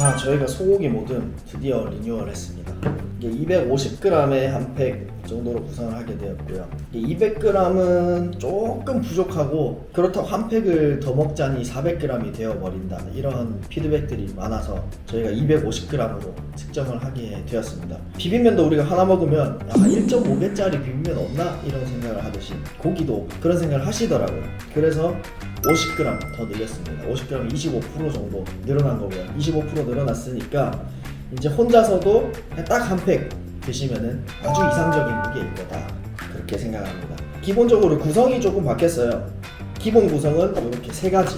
자, 저희가 소고기 모듬 드디어 리뉴얼 했습니다. 이게 250g의 한팩 정도로 구성을 하게 되었고요. 200g은 조금 부족하고 그렇다고 한 팩을 더 먹자니 400g이 되어버린다. 이런 피드백들이 많아서 저희가 250g으로 측정을 하게 되었습니다. 비빔면도 우리가 하나 먹으면 야, 1.5배짜리 비빔면 없나? 이런 생각을 하듯이 고기도 그런 생각을 하시더라고요. 그래서 50g 더 늘렸습니다. 50g 25% 정도 늘어난 거고요. 25% 늘어났으니까 이제 혼자서도 딱 한 팩 드시면은 아주 이상적인 무게일 거다. 그렇게 생각합니다. 기본적으로 구성이 조금 바뀌었어요. 기본 구성은 이렇게 세 가지.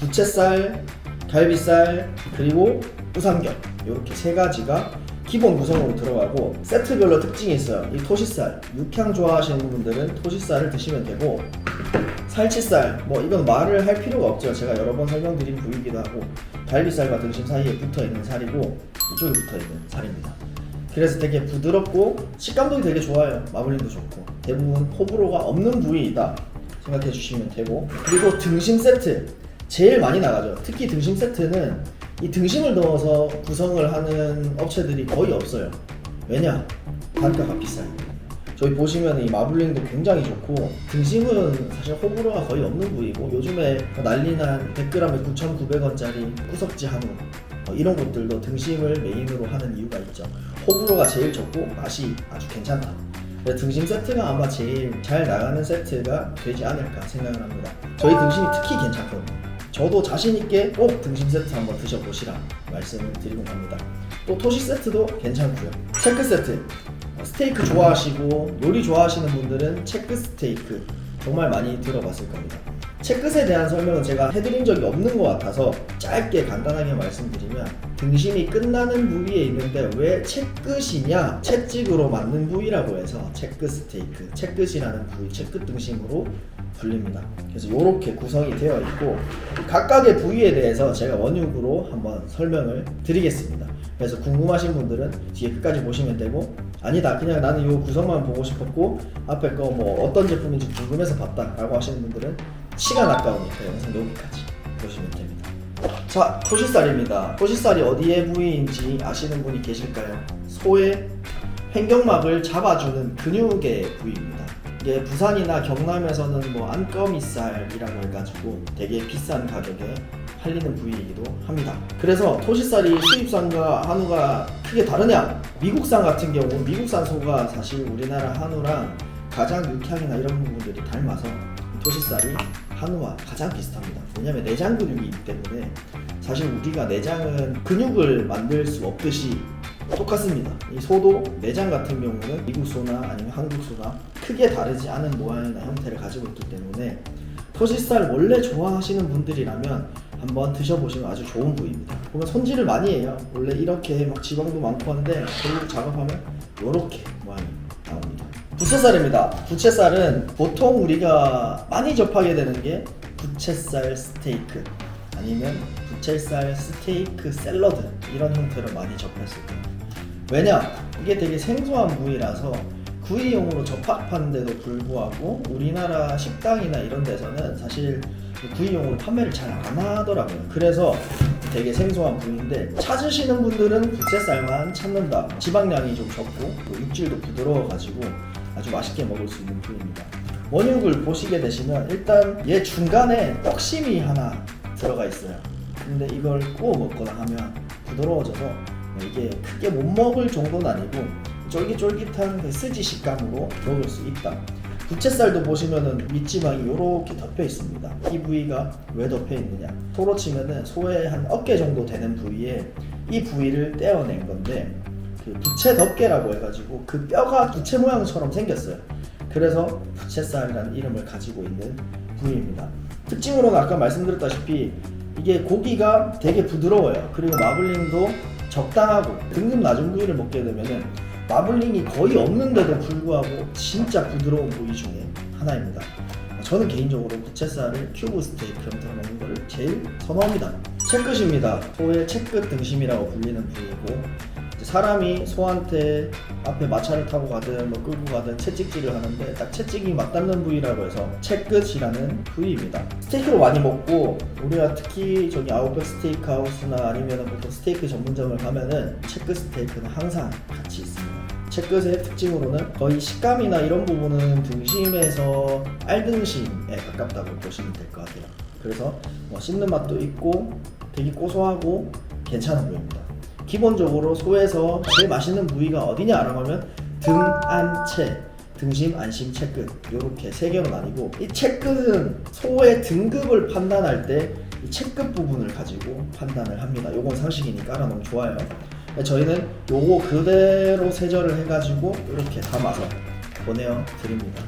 부채살, 갈비살, 그리고 우삼겹 이렇게 세 가지가 기본 구성으로 들어가고 세트별로 특징이 있어요. 이 토시살, 육향 좋아하시는 분들은 토시살을 드시면 되고 살치살, 뭐 이건 말을 할 필요가 없죠. 제가 여러 번 설명드린 부위이기도 하고 갈비살과 등심 사이에 붙어 있는 살이고 이쪽에 붙어 있는 살입니다. 그래서 되게 부드럽고 식감도 되게 좋아요. 마블링도 좋고 대부분 호불호가 없는 부위이다 생각해 주시면 되고 그리고 등심 세트 제일 많이 나가죠. 특히 등심 세트는 이 등심을 넣어서 구성을 하는 업체들이 거의 없어요. 왜냐? 단가가 비싸요. 저희 보시면 이 마블링도 굉장히 좋고 등심은 사실 호불호가 거의 없는 부위고 요즘에 뭐 난리난 100g에 9,900원짜리 구석지 한우 뭐 이런 것들도 등심을 메인으로 하는 이유가 있죠. 호불호가 제일 적고 맛이 아주 괜찮다. 등심 세트가 아마 제일 잘 나가는 세트가 되지 않을까 생각을 합니다. 저희 등심이 특히 괜찮거든요. 저도 자신 있게 꼭 등심 세트 한번 드셔보시라 말씀을 드리고 갑니다. 또 토시 세트도 괜찮고요. 체크 세트 어, 스테이크 좋아하시고 요리 좋아하시는 분들은 체크 스테이크 정말 많이 들어봤을 겁니다. 체크에 대한 설명은 제가 해드린 적이 없는 것 같아서 짧게 간단하게 말씀드리면 등심이 끝나는 부위에 있는데 왜 채끝이냐 채찍으로 맞는 부위라고 해서 체크 스테이크 채끝이라는 부위 채끝 등심으로 불립니다. 그래서 이렇게 구성이 되어 있고 각각의 부위에 대해서 제가 원육으로 한번 설명을 드리겠습니다. 그래서 궁금하신 분들은 뒤에 끝까지 보시면 되고 아니다 그냥 나는 이 구성만 보고 싶었고 앞에 거 뭐 어떤 제품인지 궁금해서 봤다 라고 하시는 분들은 시간 아까우니까 영상 여기까지 보시면 됩니다. 자 토시살입니다. 토시살이 어디의 부위인지 아시는 분이 계실까요? 소의 횡격막을 잡아주는 근육의 부위입니다 이게 부산이나 경남에서는 뭐 안꺼미살이라고 해가지고 되게 비싼 가격에 팔리는 부위이기도 합니다. 그래서 토시살이 수입산과 한우가 크게 다르냐? 미국산 같은 경우 미국산 소가 사실 우리나라 한우랑 가장 육향이나 이런 부분들이 닮아서 토시살이 한우와 가장 비슷합니다. 왜냐면 내장 근육이 있기 때문에 사실 우리가 내장은 근육을 만들 수 없듯이 똑같습니다. 이 소도 내장 같은 경우는 미국 소나 아니면 한국 소나 크게 다르지 않은 모양이나 형태를 가지고 있기 때문에 토시살 원래 좋아하시는 분들이라면 한번 드셔보시면 아주 좋은 부위입니다. 보면 손질을 많이 해요. 원래 이렇게 막 지방도 많고 한데 결국 작업하면 이렇게 모양이 나옵니다. 부채살입니다. 부채살은 보통 우리가 많이 접하게 되는 게 부채살 스테이크 아니면 부채살 스테이크 샐러드 이런 형태로 많이 접했을 거예요. 왜냐? 이게 되게 생소한 부위라서 구이용으로 접합하는데도 불구하고 우리나라 식당이나 이런 데서는 사실 구이용으로 판매를 잘 안 하더라고요. 그래서 되게 생소한 부위인데 찾으시는 분들은 부채살만 찾는다. 지방량이 좀 적고 또 육질도 부드러워가지고 아주 맛있게 먹을 수 있는 부위입니다. 원육을 보시게 되시면 일단 얘 중간에 떡심이 하나 들어가 있어요. 근데 이걸 구워 먹거나 하면 부드러워져서 이게 크게 못 먹을 정도는 아니고 쫄깃쫄깃한 그 스지 식감으로 먹을 수 있다. 부채살도 보시면은 밑지방이 이렇게 덮여 있습니다. 이 부위가 왜 덮여 있느냐? 소로 치면은 소의 한 어깨 정도 되는 부위에 이 부위를 떼어낸 건데 그 부채 덮개라고 해가지고 그 뼈가 부채 모양처럼 생겼어요. 그래서 부채살이라는 이름을 가지고 있는 부위입니다. 특징으로는 아까 말씀드렸다시피 이게 고기가 되게 부드러워요. 그리고 마블링도 적당하고 등급 낮은 부위를 먹게 되면은 마블링이 거의 없는데도 불구하고 진짜 부드러운 부위 중에 하나입니다. 저는 개인적으로 부채살을 큐브 스테이크 형태로 먹는 것을 제일 선호합니다. 채끝입니다. 소의 채끝 등심이라고 불리는 부위고 사람이 소한테 앞에 마차를 타고 가든 뭐 끌고 가든 채찍질을 하는데 딱 채찍이 맞닿는 부위라고 해서 채끝이라는 부위입니다. 스테이크를 많이 먹고 우리가 특히 저기 아웃백 스테이크 하우스나 아니면 보통 스테이크 전문점을 가면은 채끝 스테이크는 항상 같이 있습니다. 채끝의 특징으로는 거의 식감이나 이런 부분은 등심에서 알등심에 가깝다고 보시면 될 것 같아요. 그래서 뭐 씹는 맛도 있고 되게 고소하고 괜찮은 부위입니다. 기본적으로 소에서 제일 맛있는 부위가 어디냐라고 하면 등, 안, 채, 등심, 안심, 채끝 이렇게 세 개로 나뉘고 이 채끝은 소의 등급을 판단할 때 이 채끝 부분을 가지고 판단을 합니다. 요건 상식이니까 알아놓으면 좋아요. 저희는 요거 그대로 세절을 해가지고 이렇게 담아서 보내어 드립니다.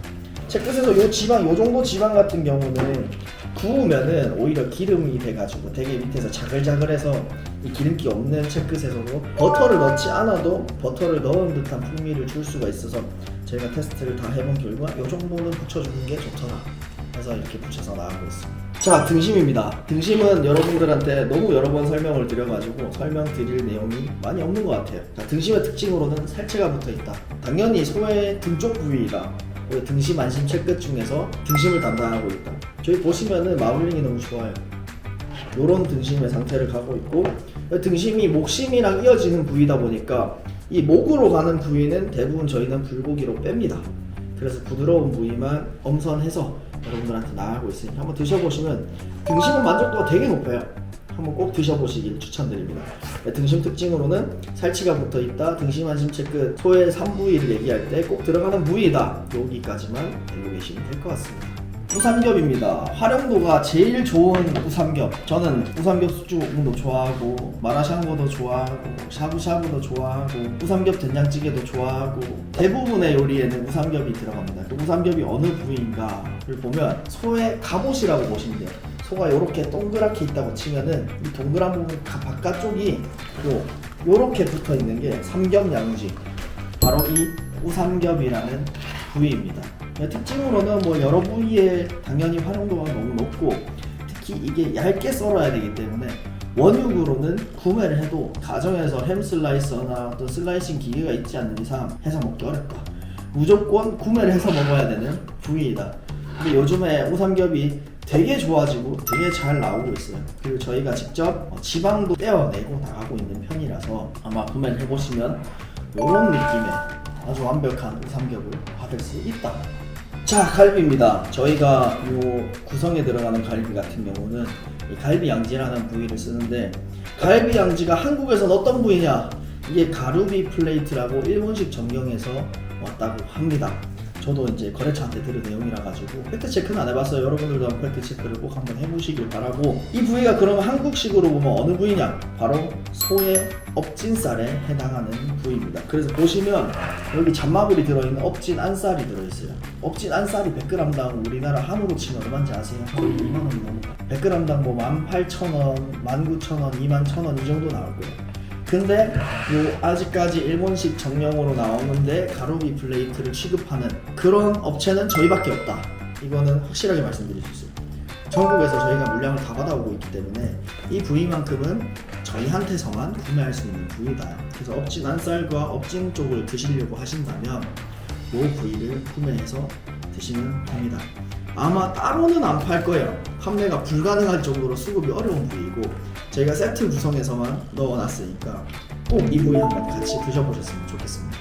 채끝에서 요 지방, 요 정도 지방 같은 경우는 구우면은 오히려 기름이 돼가지고 되게 밑에서 자글자글해서 이 기름기 없는 채끝에서도 버터를 넣지 않아도 버터를 넣은 듯한 풍미를 줄 수가 있어서 저희가 테스트를 다 해본 결과 요 정도는 붙여주는 게 좋더라 해서 이렇게 붙여서 나가고 있습니다. 자 등심입니다. 등심은 여러분들한테 너무 여러 번 설명을 드려가지고 설명 드릴 내용이 많이 없는 것 같아요. 자, 등심의 특징으로는 살체가 붙어 있다. 당연히 소의 등쪽 부위가 등심 안심 채끝 중에서 등심을 담당하고 있다. 저희 보시면은 마블링이 너무 좋아요. 요런 등심의 상태를 가고 있고 등심이 목심이랑 이어지는 부위다 보니까 이 목으로 가는 부위는 대부분 저희는 불고기로 뺍니다. 그래서 부드러운 부위만 엄선해서 여러분들한테 나가고 있으니 한번 드셔보시면 등심은 만족도가 되게 높아요. 한번 꼭 드셔보시길 추천드립니다. 네, 등심 특징으로는 살치가 붙어 있다. 등심 안심 채끝 소의 3부위를 얘기할 때 꼭 들어가는 부위다. 여기까지만 알고 계시면 될 것 같습니다. 우삼겹입니다. 활용도가 제일 좋은 우삼겹. 저는 우삼겹 수육도 좋아하고 마라샹궈도 좋아하고 샤브샤브도 좋아하고 우삼겹 된장찌개도 좋아하고 대부분의 요리에는 우삼겹이 들어갑니다. 그 우삼겹이 어느 부위인가를 보면 소의 갑옷이라고 보시면 돼요. 소가 이렇게 동그랗게 있다고 치면은 이 동그란 부분 가- 바깥쪽이 요 요렇게 붙어 있는 게 삼겹 양지 바로 이 우삼겹이라는 부위입니다. 네, 특징으로는 뭐 여러 부위에 당연히 활용도가 너무 높고 특히 이게 얇게 썰어야 되기 때문에 원육으로는 구매를 해도 가정에서 햄 슬라이서나 어떤 슬라이싱 기계가 있지 않는 이상 해서 먹기 어렵다. 무조건 구매를 해서 먹어야 되는 부위이다. 근데 요즘에 우삼겹이 되게 좋아지고 되게 잘 나오고 있어요. 그리고 저희가 직접 어, 지방도 떼어내고 나가고 있는 편이라서 아마 구매를 해보시면 이런 느낌의 아주 완벽한 우삼겹을 받을 수 있다. 자 갈비입니다. 저희가 요 구성에 들어가는 갈비 같은 경우는 이 갈비 양지라는 부위를 쓰는데 갈비 양지가 한국에선 어떤 부위냐? 이게 가루비 플레이트라고 일본식 전경에서 왔다고 합니다. 저도 이제 거래처한테 들은 내용이라 가지고 팩트 체크는 안 해봤어요. 여러분들도 팩트 체크를 꼭 한번 해보시길 바라고 이 부위가 그러면 한국식으로 보면 어느 부위냐? 바로 소의 업진살에 해당하는 부위입니다. 그래서 보시면 여기 잔마블이 들어있는 업진 안살이 들어있어요. 업진 안살이 100g당 우리나라 한우로 치면 얼마인지 아세요? 거의 2만 원이 넘어가. 100g당 뭐 18,000원, 19,000원, 21,000원 이 정도 나올 거예요. 근데 요 아직까지 일본식 정령으로 나오는데 가루비 플레이트를 취급하는 그런 업체는 저희밖에 없다. 이거는 확실하게 말씀드릴 수 있어요. 전국에서 저희가 물량을 다 받아오고 있기 때문에 이 부위만큼은 저희한테서만 구매할 수 있는 부위다. 그래서 업진 안살과 업진 쪽을 드시려고 하신다면 이 부위를 구매해서 드시면 됩니다. 아마 따로는 안 팔 거예요. 판매가 불가능할 정도로 수급이 어려운 부위고 저희가 세트 구성해서만 넣어놨으니까 꼭 이 부위 한번 같이 드셔보셨으면 좋겠습니다.